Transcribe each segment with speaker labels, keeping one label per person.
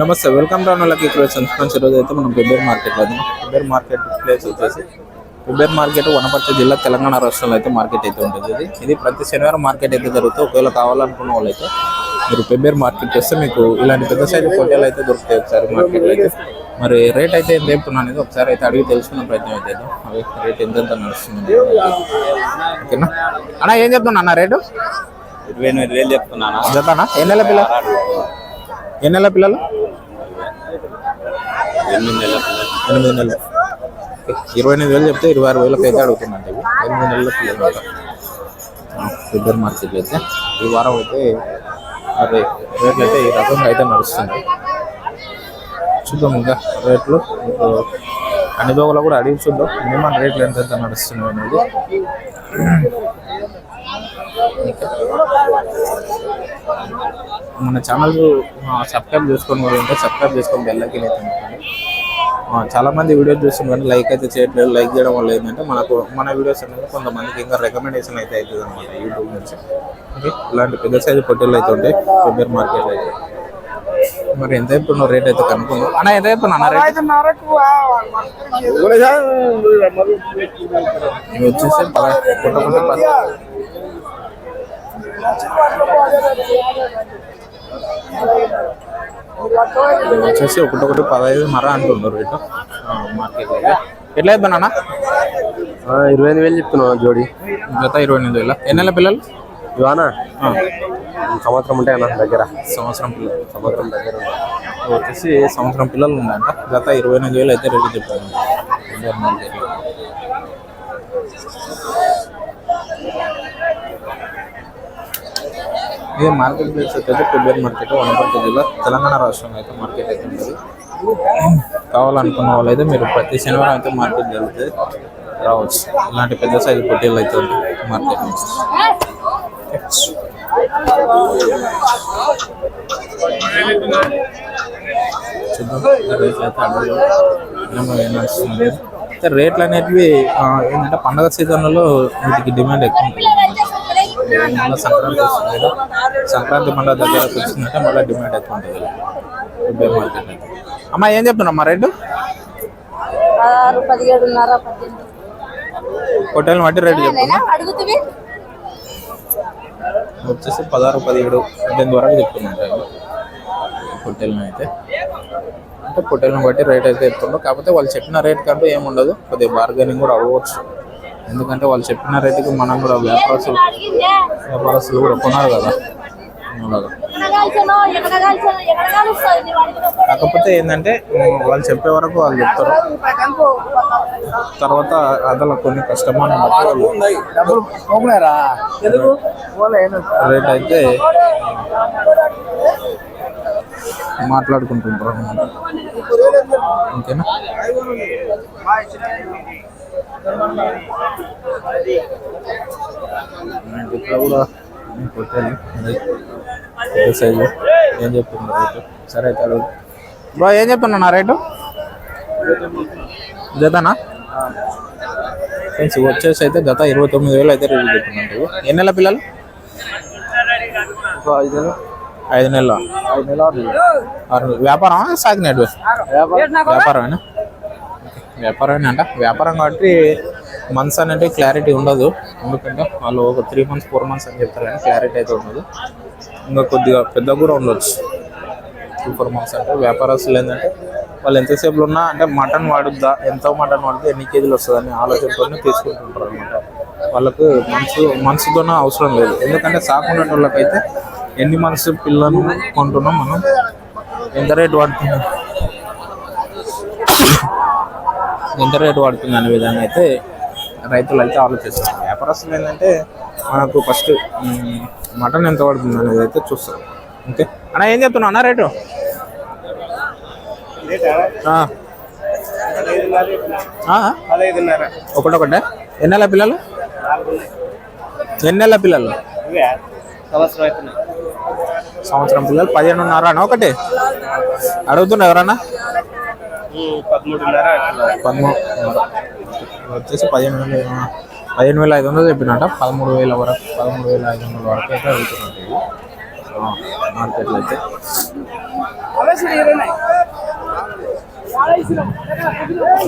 Speaker 1: నమస్తే welcome to అన్నలకి creations friends ఈరోజు అయితే మనం పెబ్బేర్ మార్కెట్లో ఉన్నాం. పెబ్బేర్ మార్కెట్ ప్లేస్ వచ్చేసి పెబ్బేర్ మార్కెట్ వనపర్తి జిల్లా తెలంగాణ రాష్ట్రంలో అయితే మార్కెట్ అయితే ఉంటుంది ఇది. ఇది ప్రతి శనివారం మార్కెట్ అయితే జరుగుతుంది ఒకవేళ కావాలనుకున్న వాళ్ళైతే మీరు పెబ్బేర్ మార్కెట్ చేస్తే మీకు ఇలాంటి పెద్ద సైజు పొట్టేలు అయితే దొరుకుతాయి ఒకసారి మార్కెట్లో అయితే. మరి రేట్ అయితే ఎంత చెప్తున్నా అనేది ఒకసారి అయితే అడిగి తెలుసుకునే ప్రయత్నం అయితే. అవి రేట్ ఎంత నడుస్తుంది ఓకేనా? అన్న ఏం చెప్తున్నా అన్న రేటు
Speaker 2: ఇరవై ఎనిమిది వేలు చెప్తున్నానా.
Speaker 1: జతానా ఎన్ని నెలల పిల్లలు ఎన్ని నెలల పిల్లలు?
Speaker 2: ఎనిమిది నెలల
Speaker 1: ఎనిమిది నెలలు. ఇరవై ఎనిమిది వేలు చెప్తే ఇరవై ఆరు వేలకు అయితే అడుగుతుందండి ఇవి. ఎనిమిది నెలల పిల్లలు అంట ఇద్దరు మార్కెట్ అయితే. ఈ వారం అయితే అదే రేట్లు అయితే ఈ రకంగా అయితే నడుస్తుంది చూద్దాం ఇంకా రేట్లు. అన్ని దోగలో కూడా అడిగి చూద్దాం. మినిమం రేట్లు ఎంత ఎంత నడుస్తున్నాయి అనేది. మన ఛానల్ సబ్స్క్రైబ్ చేసుకొని వాళ్ళు ఉంటే సబ్స్క్రైబ్ చేసుకొని బెల్లకి అయితే ఉంటుంది. ఆ, చాలా మంది వీడియోస్ చూస్తున్నారు కానీ లైక్ అయితే చేయట్లేదు. లైక్ చేయడం వల్ల ఏంటంటే మనకు మన వీడియోస్ అనేది కొంతమందికి ఇంకా రికమెండేషన్ అయితే అవుతుంది అనమాట యూట్యూబ్ నుంచి. ఓకే ఇలాంటి పెద్ద సైజు పొట్టేలు అయితే ఉంటాయి కొబ్బరి మార్కెట్ అయితే. మరి ఎంత చెప్తున్నా రేట్ అయితే కనుక్కుందాం. అన్న ఎంత అన్న రేట్ ఇవి వచ్చేసి పద- వచ్చేసి ఒకటొకటి పదహైదు మర అంటున్నారు రేటు మార్కెట్ ఎట్లా అయిపోయినా అన్న?
Speaker 2: ఇరవై ఎనిమిది వేలు చెప్తున్నాను జోడి.
Speaker 1: జత ఇరవై ఎనిమిది వేల? ఎన్ని నెలల పిల్లలు?
Speaker 2: ఇవానా? సంవత్సరం ఉంటాయి అన్న దగ్గర.
Speaker 1: సంవత్సరం పిల్లలు.
Speaker 2: సంవత్సరం దగ్గర
Speaker 1: వచ్చేసి సంవత్సరం పిల్లలు ఉందంట గత ఇరవై ఎనిమిది వేలు అయితే రేటు చెప్పారు ఇండియన్ మార్కెట్లో. ఇది మార్కెట్ ప్లేస్ వచ్చేసి ఫిబ్రవరి మార్కెట్ వనపర్తి జిల్లా తెలంగాణ రాష్ట్రంలో అయితే మార్కెట్ అయితే ఉంటుంది కావాలనుకున్న వాళ్ళు అయితే మీరు ప్రతి శనివారం అయితే మార్కెట్ వెళ్తే రావచ్చు. ఇలాంటి పెద్ద సైజు పొట్టేలు అయితే ఉంటాయి మార్కెట్ నుంచి. చూద్దాం. రేట్లు అయితే రేట్లు అనేటివి ఏంటంటే పండగ సీజన్లలో వీటికి డిమాండ్ ఎక్కువ ఉంటుంది. మళ్ళీ సంక్రాంతి వస్తుంది కదా సంక్రాంతి పండుగ దగ్గరకు వచ్చిందంటే మళ్ళీ డిమాండ్ ఎక్కువ ఉంటుంది. దుబాయ్ మార్కెట్ అయితే అమ్మా ఏం చెప్తున్నామ్మా రేటు? హోటల్ బట్టి రేటు చెప్తున్నా వచ్చేసి పదహారు పదిహేడు పద్దెనిమిది వరకు చెప్తున్నారు హోటల్ని అయితే. అంటే హోటల్ని బట్టి రేట్ అయితే చెప్తుండ్రు. కాకపోతే వాళ్ళు చెప్పిన రేట్ కంటూ ఏముండదు. కొద్దిగా బార్గెనింగ్ కూడా అవ్వచ్చు. ఎందుకంటే వాళ్ళు చెప్పిన రైతుకు మనం కూడా వ్యాపారస్తులు వ్యాపారస్తులు కూడా కొన్నారు కదా. కాకపోతే ఏంటంటే వాళ్ళు చెప్పే వరకు వాళ్ళు చెప్తారు. తర్వాత అదల కొన్ని
Speaker 2: కష్టమైన
Speaker 1: రేట్ అయితే మాట్లాడుకుంటుంటారు. ఓకేనా? ఇక్కడ కూడా కొట్టాలి పెద్ద సైజు ఏం చెప్తున్నా రేటు సరే అయితే అడుగు బ్రో ఏం చెప్తున్నా నా రేటు? జతనా? ఫ్రెండ్స్ వచ్చేసి అయితే గత ఇరవై తొమ్మిది వేలు అయితే రేటు చెప్తున్నాను ఇవి. ఎన్ని నెలల పిల్లలు?
Speaker 2: ఐదు
Speaker 1: ఐదు నెలలు?
Speaker 2: ఐదు నెలలు
Speaker 1: ఆరు నెలలు. వ్యాపారమా? సాగినట్టు వ్యాపారమేనా? వ్యాపారం అంట. వ్యాపారం కాబట్టి మంత్స్ అనేది క్లారిటీ ఉండదు. ఎందుకంటే వాళ్ళు ఒక త్రీ మంత్స్ ఫోర్ మంత్స్ అని చెప్తారు కానీ క్లారిటీ అయితే ఉండదు. ఇంకా కొద్దిగా పెద్ద కూడా ఉండొచ్చు. త్రీ ఫోర్ మంత్స్ అంటే వ్యాపారస్తులు ఏంటంటే వాళ్ళు ఎంతసేపులో ఉన్నా అంటే మటన్ వాడుద్దా ఎంత మటన్ వాడితే ఎన్ని కేజీలు వస్తుందని ఆలోచనతోనే తీసుకుంటుంటారు అనమాట వాళ్ళకు మనసు మనసుతోనే అవసరం లేదు. ఎందుకంటే సాకున్న వాళ్ళకైతే ఎన్ని మనసు పిల్లలు కొంటున్నాం మనం? ఎంత రేటు వాడుతున్నాం? ఎంత రేటు పడుతుంది అనే విధంగా అయితే రైతులు అయితే ఆలోచిస్తారు. వ్యాపారస్తులు ఏంటంటే మనకు ఫస్ట్ మటన్ ఎంత పడుతుంది అనేది అయితే చూస్తారు. ఓకే? అన్న ఏం చెప్తున్నావు? అన్న రేటు? ఆ. ఆ?
Speaker 2: పదహైదున్నర
Speaker 1: ఒకటొకటే. ఎన్ని నెలల పిల్లలు? ఎన్ని నెలల పిల్లలు?
Speaker 2: సంవత్సరం
Speaker 1: పిల్లలు పదిహేనున్నర అని ఒకటి. అడుగుతున్నా ఎవరన్నా?
Speaker 2: పదమూడున్నర
Speaker 1: పదమూడు వచ్చేసి పదిహేను వేల పదిహేను వేల ఐదు వందలు చెప్పినట్ట పదమూడు వేల వరకు పదమూడు వేల ఐదు వందల వరకు అయితే వెళ్తున్నట్టు మార్కెట్లో అయితే.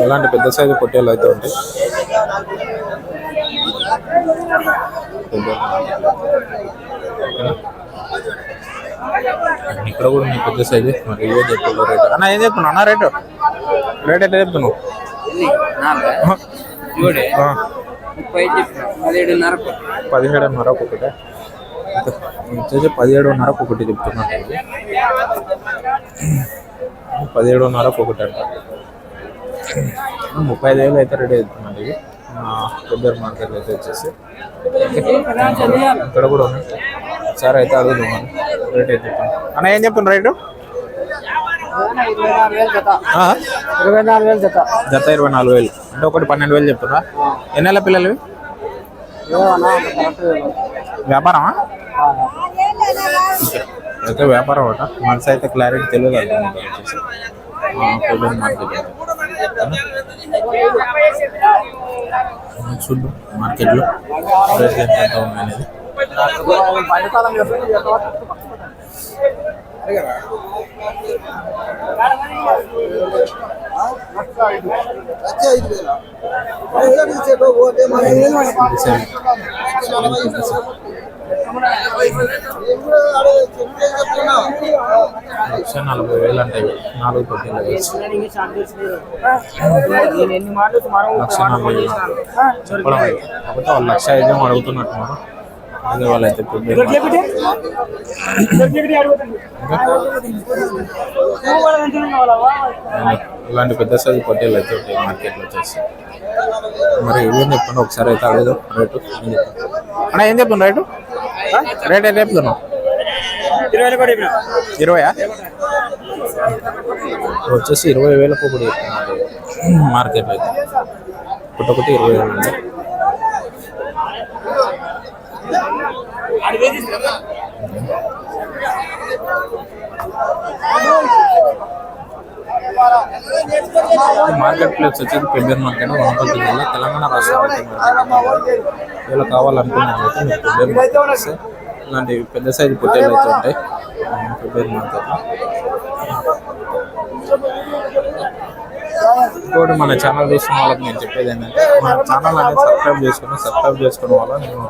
Speaker 1: ఇలాంటి పెద్ద సైజు పొట్టేలు అయితే ఉంటాయి? ఇక్కడ కూడా మీ పెద్ద సైజు మరి ఇవే చెప్తున్నారు రేటు అన్న ఏం చెప్తున్నావు అన్న రేటు? రేట్ ఎట్లా చెప్తున్నావు
Speaker 2: పదిహేడున్నర
Speaker 1: పదిహేడున్నర ఒక్కొక్కటి. వచ్చేసి పదిహేడున్నరకు ఒకటి చెప్తున్నాను ఇది. పదిహేడున్నరకు ఒకటి అంట. ముప్పై ఐదు వేలు అయితే రెడీ అవుతుందండి ఇవి కొబ్బరి మార్కెట్ అయితే వచ్చేసి. ఇక్కడ కూడా ఉన్నాయి. ఒకసారి అయితే అడుగుదాం మనం రేట్ అయితే చెప్పండి. అన్న ఏం చెప్తున్నారు రేటు?
Speaker 2: ఇరవై నాలుగు వేలు జత.
Speaker 1: ఆ?
Speaker 2: ఇరవై నాలుగు వేలు జత
Speaker 1: ఇరవై నాలుగు వేలు. అంటే ఒకటి పన్నెండు వేలు చెప్తున్నా. ఎన్ని నెలల పిల్లలు? వ్యాపారమా? అయితే వ్యాపారం అట. మనసు అయితే క్లారిటీ తెలియదు మార్కెట్ చూద్దాం. మార్కెట్లో రేట్లు ఎంత లక్ష నలభై వేలు అంటే నాలుగు
Speaker 2: పట్టిన
Speaker 1: లక్ష నలభై వేలు. అయితే. లక్ష ఐదు పొద్దున్న ఇలాంటి పెద్ద సైజు పొట్టేలు అయితే ఉంటాయి మార్కెట్లో వచ్చేసి మరి ఏం చెప్పండి ఒకసారి అయితే అడుగుదాం. రేటు అన్న ఏం చెప్తాను రేటు? రేట్ ఎంత చెప్తున్నావు? ఇరవయా వచ్చేసి ఇరవై వేలకు ఒకటి మార్కెట్లో అయితే. ఒకటి ఇరవై వేలు మార్కెట్ ప్లేస్ వచ్చేది పెబ్బేరు మార్కెట్ వనపల్లి జిల్లా తెలంగాణ రాష్ట్రం ఇలా కావాలనుకున్నట్లయితే మీరు పెబ్బేరు మార్కెట్ ఇలాంటి పెద్ద సైజు పొట్టేలు అయితే ఉంటాయి. పెబ్బేరు మార్కెట్లో ఇంకోటి మన ఛానల్ చూసిన వాళ్ళకి నేను చెప్పేది ఏంటంటే మన ఛానల్ అనేది సబ్స్క్రైబ్ చేసుకుని సబ్స్క్రైబ్ చేసుకోవడం వల్ల నేను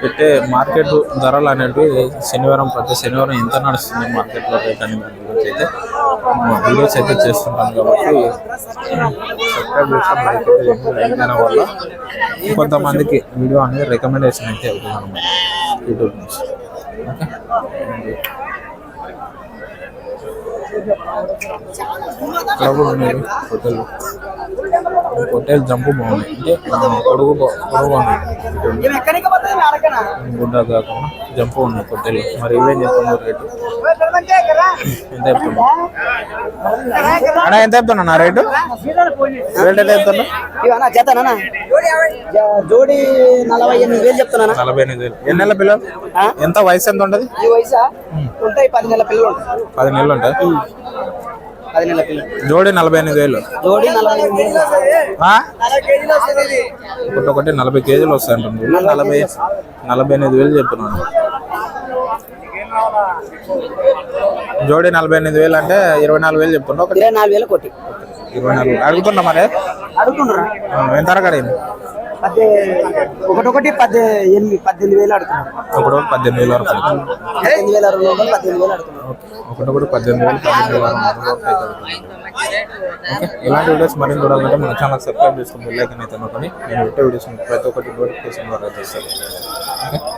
Speaker 1: పెట్టే మార్కెట్ ధరలు అనేవి శనివారం ప్రతి శనివారం ఎంత నడుస్తుంది మార్కెట్లో రేట్ అనే దాని గురించి అయితే. వీడియోస్ అయితే చేస్తుంటాను కాబట్టి సబ్స్క్రైబ్ చేసుకుని లైక్ అయితే లైక్ అయిన వల్ల కొంతమందికి వీడియో అనేది రికమెండేషన్ అయితే అవుతుంది అనమాట యూట్యూబ్ నుంచి ఓకే ఇక్కడ కూడా ఉన్నాయి హోటల్ హోటల్ జంపు బాగున్నాయి అంటే పొడుగు పొడుగు బాగున్నాయి గుడ్డ కాకుండా జంపు ఉన్నాయి హోటల్ మరి ఇవేం చెప్తున్నారు రేటు? ఎంత చెప్తున్నా? అన్నా ఎంత చెప్తున్నా నా రేటు? రేట్ ఎంత చెప్తున్నా?
Speaker 2: జతనా జోడి నలభై ఎనిమిది వేలు చెప్తున్నానా
Speaker 1: నలభై ఎనిమిది వేలు. ఎన్ని నెలల పిల్లలు? ఎంత వయసు ఎంత ఉంటుంది?
Speaker 2: ఈ వయసా? ఉంటాయి పది నెలల పిల్లలు
Speaker 1: పది నెలలు ఉంటాయి
Speaker 2: పది నెలల పిల్లలు.
Speaker 1: జోడి నలభై ఎనిమిది వేలు.
Speaker 2: జోడి నలభై?
Speaker 1: ఒకటి ఒకటి నలభై కేజీలు వస్తాయి నలభై నలభై ఎనిమిది వేలు చెప్తున్నాను. జోడి నలభై ఎనిమిది వేలు అంటే ఇరవై నాలుగు వేలు చెప్తున్నా. ఒకటి.
Speaker 2: ఇరవై నాలుగు వేలు కొట్టి.
Speaker 1: ఇరవై నాలుగు. అడుగుతున్నా మరి?
Speaker 2: అడుగుతుండ్రా
Speaker 1: ఆ, ఎంత వరకు అడిగింది
Speaker 2: ఒకటొకటి పద్దె ఎనిమిది పద్దెనిమిది వేలు అడుగుతున్నారు
Speaker 1: ఒకటి ఒకటి పద్దెనిమిది వేల వరకు అడుగుతున్నా.
Speaker 2: పద్దెనిమిది వేల రెండు వందలు పద్దెనిమిది వేలు అడుగుతున్నారు
Speaker 1: ఒకటి ఒకటి పద్దెనిమిది వేలు పద్దెనిమిది వేల ఇలాంటి వీడియోస్ మరిన్ని చూడాలంటే మన ఛానల్ సబ్స్క్రైబ్ చేసుకుని అయితే నొక్కండి. నేను పెట్టే వీడియోస్ ప్రతి ఒక్కటి నోటిఫికేషన్ ద్వారా నేను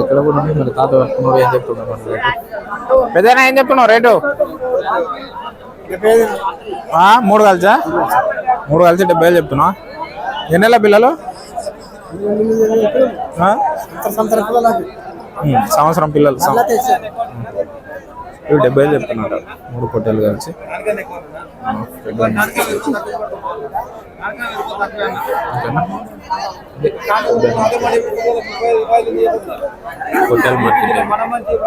Speaker 1: ఇక్కడ కూడా ఉంది మరి తాత పట్టుకున్నాడు ఏం చెప్తున్నాడు పెద్దనా ఏం చెప్తున్నావు రేటు? మూడు కలిసా? మూడు కలిసి డెబ్బై వేలు చెప్తున్నా ఎన్ని నెలల పిల్లలు? సంవత్సరం పిల్లలు ఇవి డెబ్బై వేలు చెప్తున్నారు మూడు పొట్టేలు కలిసి ఆ, పెద్ద ఉంది. ఓకేనా? ఇది పొట్టేలు మార్కెట్